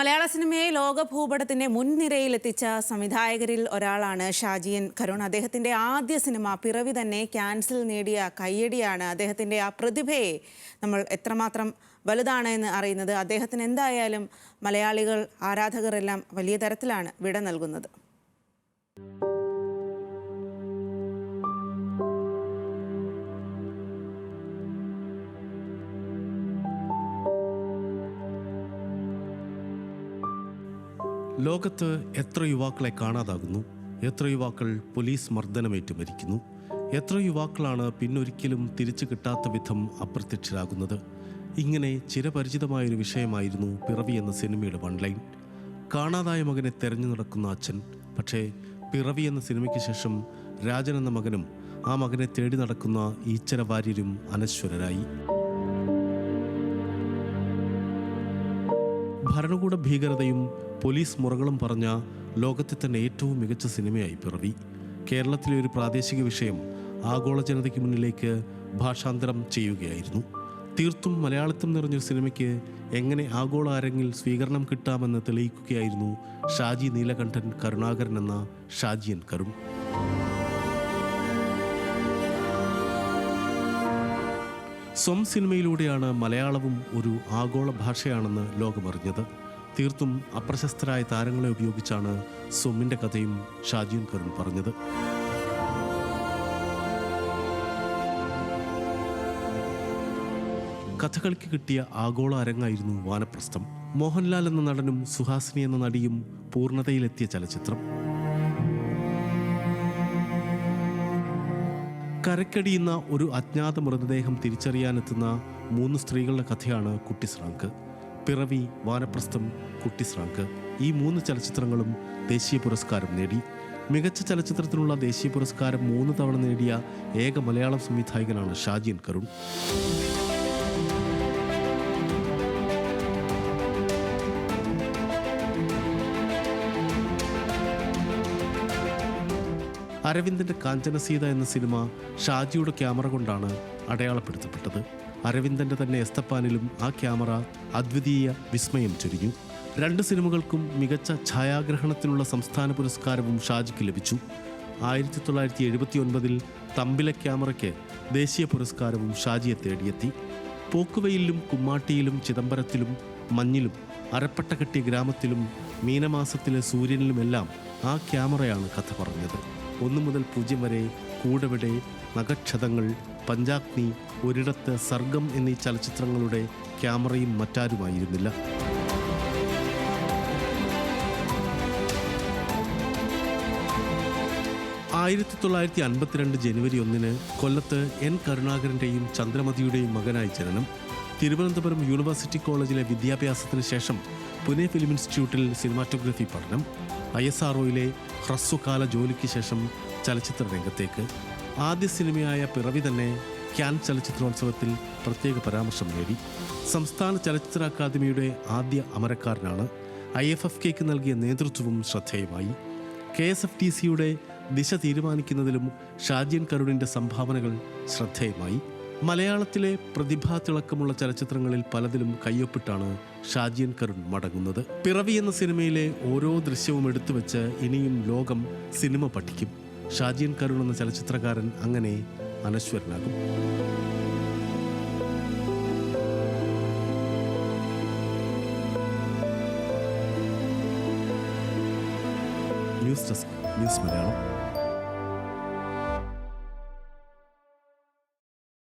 മലയാള സിനിമയെ ലോകഭൂപടത്തിന്റെ മുൻനിരയിലെത്തിച്ച സംവിധായകരിൽ ഒരാളാണ് ഷാജിയൻ കരുൺ അദ്ദേഹത്തിന്റെ ആദ്യ സിനിമ പിറവി തന്നെ ക്യാൻസൽ നേടിയ കയ്യടിയാണ്. അദ്ദേഹത്തിന്റെ ആ പ്രതിഭയെ നമ്മൾ എത്രമാത്രം വലുതാണ് എന്ന് അറിയുന്നത്. അദ്ദേഹത്തിന് എന്തായാലും മലയാളികൾ ആരാധകരെല്ലാം വലിയ തരത്തിലാണ് വിട നൽകുന്നത്. ലോകത്ത് എത്ര യുവാക്കളെ കാണാതാകുന്നു? എത്ര യുവാക്കൾ പോലീസ് മർദ്ദനമേറ്റ് മരിക്കുന്നു? എത്ര യുവാക്കളാണ് പിന്നൊരിക്കലും തിരിച്ചു കിട്ടാത്ത വിധം അപ്രത്യക്ഷരാകുന്നത്? ഇങ്ങനെ ചിരപരിചിതമായൊരു വിഷയമായിരുന്നു പിറവി എന്ന സിനിമയുടെ വൺലൈൻ. കാണാതായ മകനെ തെരഞ്ഞു നടക്കുന്ന അച്ഛൻ പക്ഷേ പിറവി എന്ന സിനിമയ്ക്ക് ശേഷം രാജൻ എന്ന മകനും ആ മകനെ തേടി നടക്കുന്ന ഈച്ചര വാര്യരും അനശ്വരരായി. ഭരണകൂട ഭീകരതയും പോലീസ് മുറകളും പറഞ്ഞ ലോകത്തെ തന്നെ ഏറ്റവും മികച്ച സിനിമയായി പിറവി. കേരളത്തിലെ ഒരു പ്രാദേശിക വിഷയം ആഗോള ജനതയ്ക്ക് മുന്നിലേക്ക് ഭാഷാന്തരം ചെയ്യുകയായിരുന്നു. തീർത്തും മലയാളത്തും നിറഞ്ഞൊരു സിനിമയ്ക്ക് എങ്ങനെ ആഗോള അരങ്ങിൽ സ്വീകരണം കിട്ടാമെന്ന് തെളിയിക്കുകയായിരുന്നു ഷാജി നീലകണ്ഠൻ കരുണാകരൻ എന്ന ഷാജിയൻ കരുൺ. സ്വം സിനിമയിലൂടെയാണ് മലയാളവും ഒരു ആഗോള ഭാഷയാണെന്ന് ലോകമറിഞ്ഞത്. തീർത്തും അപ്രശസ്തരായ താരങ്ങളെ ഉപയോഗിച്ചാണ് സ്വമിന്റെ കഥയും ഷാജിയും കരുൺ പറഞ്ഞത്. കഥകളിക്ക് കിട്ടിയ ആഗോള അരങ്ങായിരുന്നു വാനപ്രസ്ഥം. മോഹൻലാൽ എന്ന നടനും സുഹാസിനി എന്ന നടിയും പൂർണതയിലെത്തിയ ചലച്ചിത്രം. കരക്കടിയുന്ന ഒരു അജ്ഞാത മൃതദേഹം തിരിച്ചറിയാനെത്തുന്ന മൂന്ന് സ്ത്രീകളുടെ കഥയാണ് കുട്ടിസ്രാങ്ക്. പിറവി വാനപ്രസ്ഥം കുട്ടിസ്രാങ്ക്. ഈ മൂന്ന് ചലച്ചിത്രങ്ങളും ദേശീയ പുരസ്കാരം നേടി. മികച്ച ചലച്ചിത്രത്തിനുള്ള ദേശീയ പുരസ്കാരം മൂന്ന് തവണ നേടിയ ഏക മലയാളം സംവിധായകനാണ് ഷാജിയൻ കരുൺ. അരവിന്ദന്റെ കാഞ്ചനസീത എന്ന സിനിമ ഷാജിയുടെ ക്യാമറ കൊണ്ടാണ് അടയാളപ്പെടുത്തപ്പെട്ടത്. അരവിന്ദന്റെ തന്നെ എസ്തപ്പാനിലും ആ ക്യാമറ അദ്വിതീയ വിസ്മയം ചൊരിഞ്ഞു. രണ്ട് സിനിമകൾക്കും മികച്ച ഛായാഗ്രഹണത്തിനുള്ള സംസ്ഥാന പുരസ്കാരവും ഷാജിക്ക് ലഭിച്ചു. ആയിരത്തി തൊള്ളായിരത്തി എഴുപത്തി ഒൻപതിൽ തമ്പില ക്യാമറയ്ക്ക് ദേശീയ പുരസ്കാരവും ഷാജിയെ തേടിയെത്തി. പോക്കുവയിലും കുമ്മാട്ടിയിലും ചിദംബരത്തിലും മഞ്ഞിലും അരപ്പട്ട കെട്ടിയ ഗ്രാമത്തിലും മീനമാസത്തിലെ സൂര്യനിലുമെല്ലാം ആ ക്യാമറയാണ് കഥ പറഞ്ഞത്. ഒന്നു മുതൽ പൂജ്യം വരെ കൂടവിടെ നഗക്ഷതങ്ങൾ പഞ്ചാഗ്നി ഒരിടത്ത് സർഗം എന്നീ ചലച്ചിത്രങ്ങളുടെ ക്യാമറയും മറ്റാരുമായിരുന്നില്ല. ആയിരത്തി തൊള്ളായിരത്തി അൻപത്തിരണ്ട് ജനുവരി ഒന്നിന് കൊല്ലത്ത് എൻ കരുണാകരന്റെയും ചന്ദ്രമതിയുടെയും മകനായി ജനനം. തിരുവനന്തപുരം യൂണിവേഴ്സിറ്റി കോളേജിലെ വിദ്യാഭ്യാസത്തിന് ശേഷം പുനെ ഫിലിം ഇൻസ്റ്റിറ്റ്യൂട്ടിൽ സിനിമാറ്റോഗ്രഫി പഠനം ഐ എസ് ആർ ഒയിലെ ഹ്രസ്വകാല ജോലിക്ക് ശേഷം ചലച്ചിത്ര രംഗത്തേക്ക് ആദ്യ സിനിമയായ പിറവി തന്നെ ക്യാൻ ചലച്ചിത്രോത്സവത്തിൽ പ്രത്യേക പരാമർശം നേടി. സംസ്ഥാന ചലച്ചിത്ര അക്കാദമിയുടെ ആദ്യ അമരക്കാരനാണ്. ഐ എഫ് എഫ് കെക്ക് നൽകിയ നേതൃത്വവും ശ്രദ്ധേയമായി. കെ എസ് എഫ് ടി സിയുടെ ദിശ തീരുമാനിക്കുന്നതിലും ഷാജിയൻ കരുണിന്റെ സംഭാവനകൾ ശ്രദ്ധേയമായി. മലയാളത്തിലെ പ്രതിഭാതിളക്കമുള്ള ചലച്ചിത്രങ്ങളിൽ പലതിലും കയ്യൊപ്പിട്ടാണ് ഷാജിയൻ കരുൺ മടങ്ങുന്നത്. പിറവി എന്ന സിനിമയിലെ ഓരോ ദൃശ്യവും എടുത്തു വെച്ച് ഇനിയും ലോകം സിനിമ പഠിക്കും. ഷാജിയൻ കരുൺ എന്ന ചലച്ചിത്രകാരൻ അങ്ങനെ അനശ്വരനാകും. News desk news Malayalam.